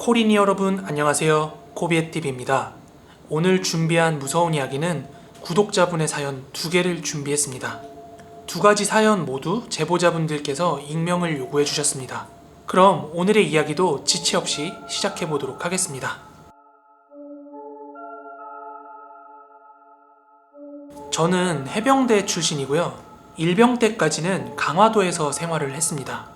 코리니 여러분 안녕하세요. 코비에TV입니다. 오늘 준비한 무서운 이야기는 구독자분의 사연 두 개를 준비했습니다. 두 가지 사연 모두 제보자분들께서 익명을 요구해 주셨습니다. 그럼 오늘의 이야기도 지체 없이 시작해 보도록 하겠습니다. 저는 해병대 출신이고요. 일병 때까지는 강화도에서 생활을 했습니다.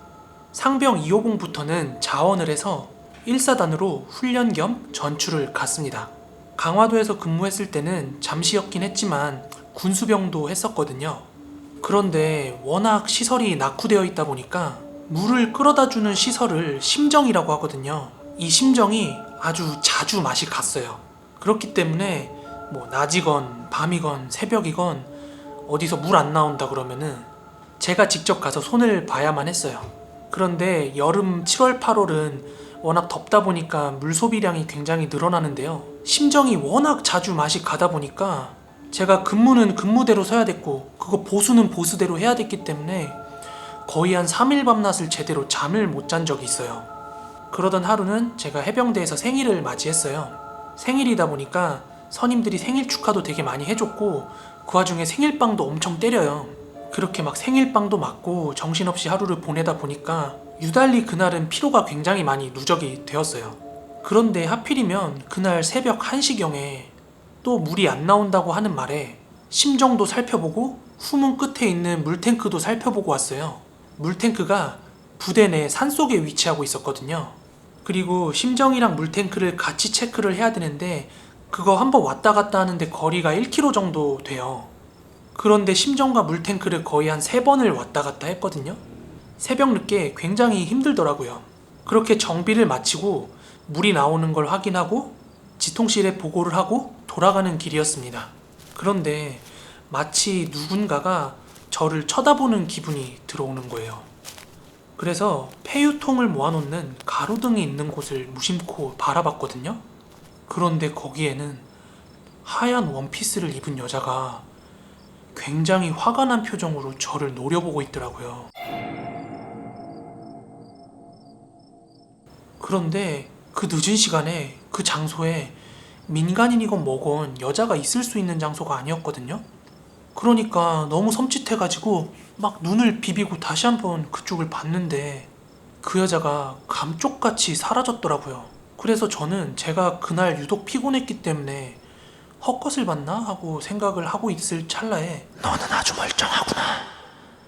상병 2호봉부터는 자원을 해서 1사단으로 훈련 겸 전출을 갔습니다. 강화도에서 근무했을 때는 잠시였긴 했지만 군수병도 했었거든요. 그런데 워낙 시설이 낙후되어 있다 보니까 물을 끌어다 주는 시설을 심정이라고 하거든요. 이 심정이 아주 자주 맛이 갔어요. 그렇기 때문에 뭐 낮이건 밤이건 새벽이건 어디서 물 안 나온다 그러면은 제가 직접 가서 손을 봐야만 했어요. 그런데 여름 7월 8월은 워낙 덥다 보니까 물 소비량이 굉장히 늘어나는데요. 심정이 워낙 자주 맛이 가다 보니까 제가 근무는 근무대로 서야 됐고 그거 보수는 보수대로 해야 됐기 때문에 거의 한 3일 밤낮을 제대로 잠을 못 잔 적이 있어요. 그러던 하루는 제가 해병대에서 생일을 맞이했어요. 생일이다 보니까 선임들이 생일 축하도 되게 많이 해줬고 그 와중에 생일빵도 엄청 때려요. 그렇게 막 생일빵도 맞고 정신없이 하루를 보내다 보니까 유달리 그날은 피로가 굉장히 많이 누적이 되었어요. 그런데 하필이면 그날 새벽 1시경에 또 물이 안 나온다고 하는 말에 심정도 살펴보고 후문 끝에 있는 물탱크도 살펴보고 왔어요. 물탱크가 부대 내 산속에 위치하고 있었거든요. 그리고 심정이랑 물탱크를 같이 체크를 해야 되는데 그거 한번 왔다 갔다 하는데 거리가 1km 정도 돼요. 그런데 심정과 물탱크를 거의 한 3번을 왔다 갔다 했거든요. 새벽 늦게 굉장히 힘들더라고요. 그렇게 정비를 마치고 물이 나오는 걸 확인하고 지통실에 보고를 하고 돌아가는 길이었습니다. 그런데 마치 누군가가 저를 쳐다보는 기분이 들어오는 거예요. 그래서 폐유통을 모아놓는 가로등이 있는 곳을 무심코 바라봤거든요. 그런데 거기에는 하얀 원피스를 입은 여자가 굉장히 화가 난 표정으로 저를 노려보고 있더라고요. 그런데 그 늦은 시간에 그 장소에 민간인이건 뭐건 여자가 있을 수 있는 장소가 아니었거든요. 그러니까 너무 섬찟해가지고 막 눈을 비비고 다시 한번 그쪽을 봤는데 그 여자가 감쪽같이 사라졌더라고요. 그래서 저는 제가 그날 유독 피곤했기 때문에 헛것을 봤나 하고 생각을 하고 있을 찰나에 너는 아주 멀쩡하구나.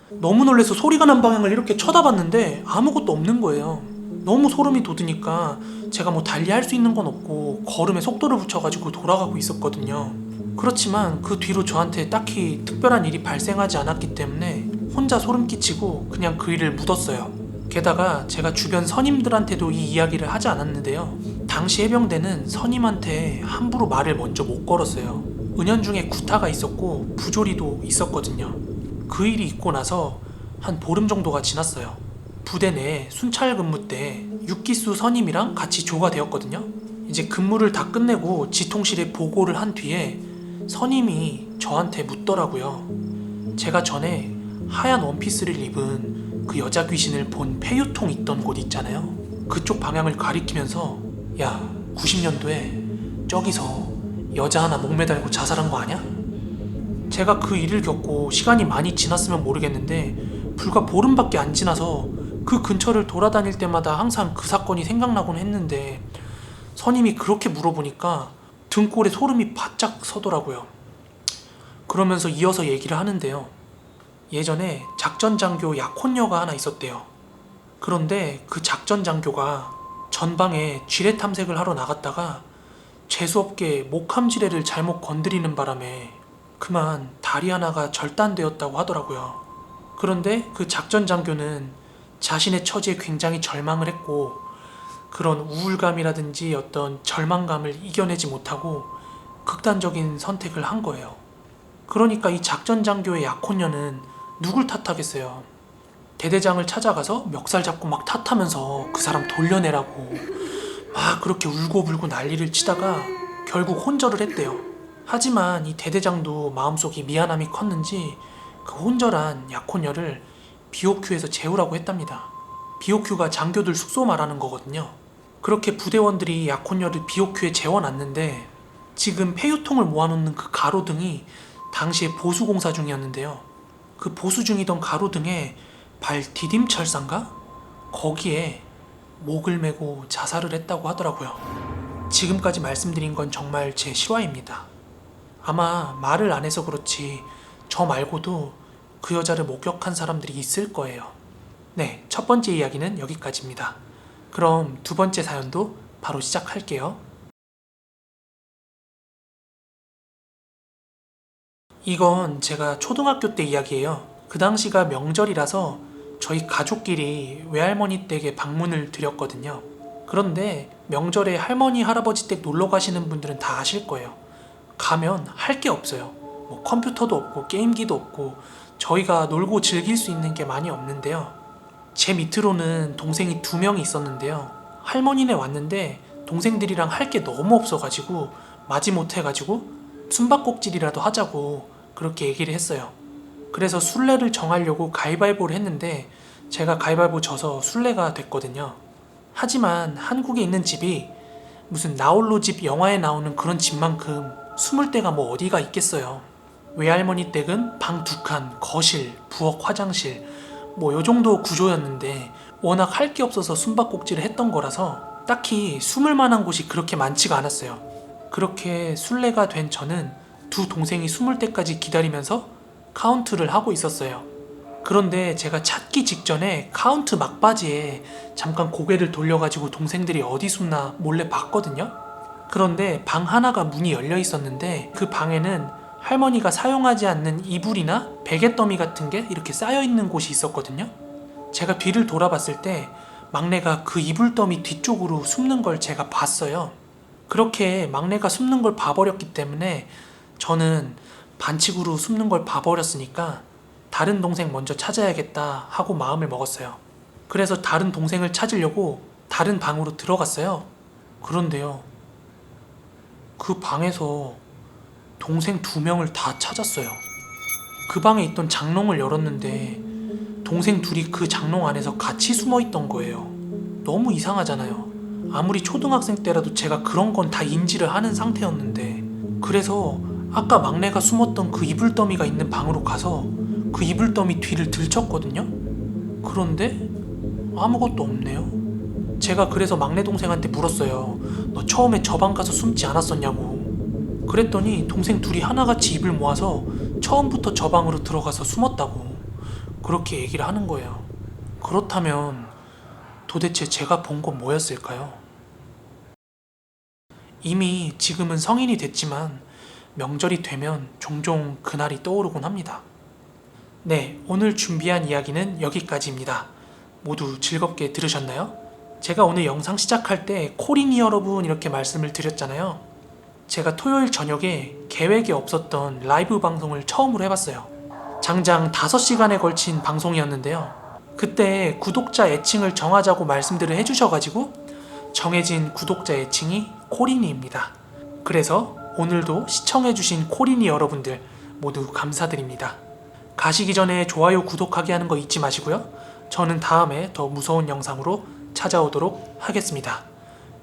너무 놀래서 소리가 난 방향을 이렇게 쳐다봤는데 아무것도 없는 거예요. 너무 소름이 돋으니까 제가 뭐 달리할 수 있는 건 없고 걸음에 속도를 붙여가지고 돌아가고 있었거든요. 그렇지만 그 뒤로 저한테 딱히 특별한 일이 발생하지 않았기 때문에 혼자 소름 끼치고 그냥 그 일을 묻었어요. 게다가 제가 주변 선임들한테도 이 이야기를 하지 않았는데요. 당시 해병대는 선임한테 함부로 말을 먼저 못 걸었어요. 은연중에 구타가 있었고 부조리도 있었거든요. 그 일이 있고 나서 한 보름 정도가 지났어요. 부대 내 순찰 근무 때 6기수 선임이랑 같이 조가 되었거든요. 이제 근무를 다 끝내고 지통실에 보고를 한 뒤에 선임이 저한테 묻더라고요. 제가 전에 하얀 원피스를 입은 그 여자 귀신을 본 폐유통 있던 곳 있잖아요. 그쪽 방향을 가리키면서 야 90년도에 저기서 여자 하나 목매달고 자살한 거 아냐? 제가 그 일을 겪고 시간이 많이 지났으면 모르겠는데 불과 보름밖에 안 지나서 그 근처를 돌아다닐 때마다 항상 그 사건이 생각나곤 했는데 선임이 그렇게 물어보니까 등골에 소름이 바짝 서더라고요. 그러면서 이어서 얘기를 하는데요. 예전에 작전 장교 약혼녀가 하나 있었대요. 그런데 그 작전 장교가 전방에 지뢰 탐색을 하러 나갔다가 재수없게 목함 지뢰를 잘못 건드리는 바람에 그만 다리 하나가 절단되었다고 하더라고요. 그런데 그 작전 장교는 자신의 처지에 굉장히 절망을 했고 그런 우울감이라든지 어떤 절망감을 이겨내지 못하고 극단적인 선택을 한 거예요. 그러니까 이 작전 장교의 약혼녀는 누굴 탓하겠어요? 대대장을 찾아가서 멱살 잡고 막 탓하면서 그 사람 돌려내라고 막 그렇게 울고불고 난리를 치다가 결국 혼절을 했대요. 하지만 이 대대장도 마음속이 미안함이 컸는지 그 혼절한 약혼녀를 비오큐에서 재우라고 했답니다. 비오큐가 장교들 숙소 말하는 거거든요. 그렇게 부대원들이 약혼녀를 BOQ에 재워놨는데 지금 폐유통을 모아놓는 그 가로등이 당시에 보수공사 중이었는데요. 그 보수 중이던 가로등에 발 디딤 철사인가? 거기에 목을 메고 자살을 했다고 하더라고요. 지금까지 말씀드린 건 정말 제 실화입니다. 아마 말을 안 해서 그렇지 저 말고도 그 여자를 목격한 사람들이 있을 거예요. 네, 첫 번째 이야기는 여기까지입니다. 그럼 두 번째 사연도 바로 시작할게요. 이건 제가 초등학교 때 이야기예요. 그 당시가 명절이라서 저희 가족끼리 외할머니 댁에 방문을 드렸거든요. 그런데 명절에 할머니, 할아버지 댁 놀러 가시는 분들은 다 아실 거예요. 가면 할 게 없어요. 뭐 컴퓨터도 없고 게임기도 없고 저희가 놀고 즐길 수 있는 게 많이 없는데요. 제 밑으로는 동생이 두 명이 있었는데요. 할머니네 왔는데 동생들이랑 할 게 너무 없어가지고 마지못해가지고 숨바꼭질이라도 하자고 그렇게 얘기를 했어요. 그래서 순례를 정하려고 가위바위보를 했는데 제가 가위바위보 져서 순례가 됐거든요. 하지만 한국에 있는 집이 무슨 나홀로 집 영화에 나오는 그런 집만큼 숨을 데가 뭐 어디가 있겠어요. 외할머니 댁은 방 두 칸, 거실, 부엌, 화장실 뭐 요 정도 구조였는데 워낙 할 게 없어서 숨바꼭질을 했던 거라서 딱히 숨을 만한 곳이 그렇게 많지가 않았어요. 그렇게 순례가 된 저는 두 동생이 숨을 때까지 기다리면서 카운트를 하고 있었어요. 그런데 제가 찾기 직전에 카운트 막바지에 잠깐 고개를 돌려가지고 동생들이 어디 숨나 몰래 봤거든요. 그런데 방 하나가 문이 열려 있었는데 그 방에는 할머니가 사용하지 않는 이불이나 베개 더미 같은 게 이렇게 쌓여 있는 곳이 있었거든요. 제가 뒤를 돌아봤을 때 막내가 그 이불 더미 뒤쪽으로 숨는 걸 제가 봤어요. 그렇게 막내가 숨는 걸 봐버렸기 때문에 저는 반칙으로 숨는 걸 봐버렸으니까 다른 동생 먼저 찾아야겠다 하고 마음을 먹었어요. 그래서 다른 동생을 찾으려고 다른 방으로 들어갔어요. 그런데요. 그 방에서 동생 두 명을 다 찾았어요. 그 방에 있던 장롱을 열었는데 동생 둘이 그 장롱 안에서 같이 숨어 있던 거예요. 너무 이상하잖아요. 아무리 초등학생 때라도 제가 그런 건 다 인지를 하는 상태였는데 그래서 아까 막내가 숨었던 그 이불 더미가 있는 방으로 가서 그 이불 더미 뒤를 들쳤거든요. 그런데 아무것도 없네요. 제가 그래서 막내 동생한테 물었어요. 너 처음에 저 방 가서 숨지 않았었냐고. 그랬더니 동생 둘이 하나같이 입을 모아서 처음부터 저 방으로 들어가서 숨었다고. 그렇게 얘기를 하는 거예요. 그렇다면 도대체 제가 본 건 뭐였을까요? 이미 지금은 성인이 됐지만 명절이 되면 종종 그날이 떠오르곤 합니다. 네, 오늘 준비한 이야기는 여기까지입니다. 모두 즐겁게 들으셨나요? 제가 오늘 영상 시작할 때 코린이 여러분 이렇게 말씀을 드렸잖아요. 제가 토요일 저녁에 계획에 없었던 라이브 방송을 처음으로 해봤어요. 장장 5시간에 걸친 방송이었는데요. 그때 구독자 애칭을 정하자고 말씀들을 해주셔가지고 정해진 구독자 애칭이 코린이입니다. 그래서 오늘도 시청해주신 코린이 여러분들 모두 감사드립니다. 가시기 전에 좋아요, 구독하기 하는 거 잊지 마시고요. 저는 다음에 더 무서운 영상으로 찾아오도록 하겠습니다.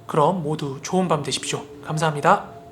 그럼 모두 좋은 밤 되십시오. 감사합니다.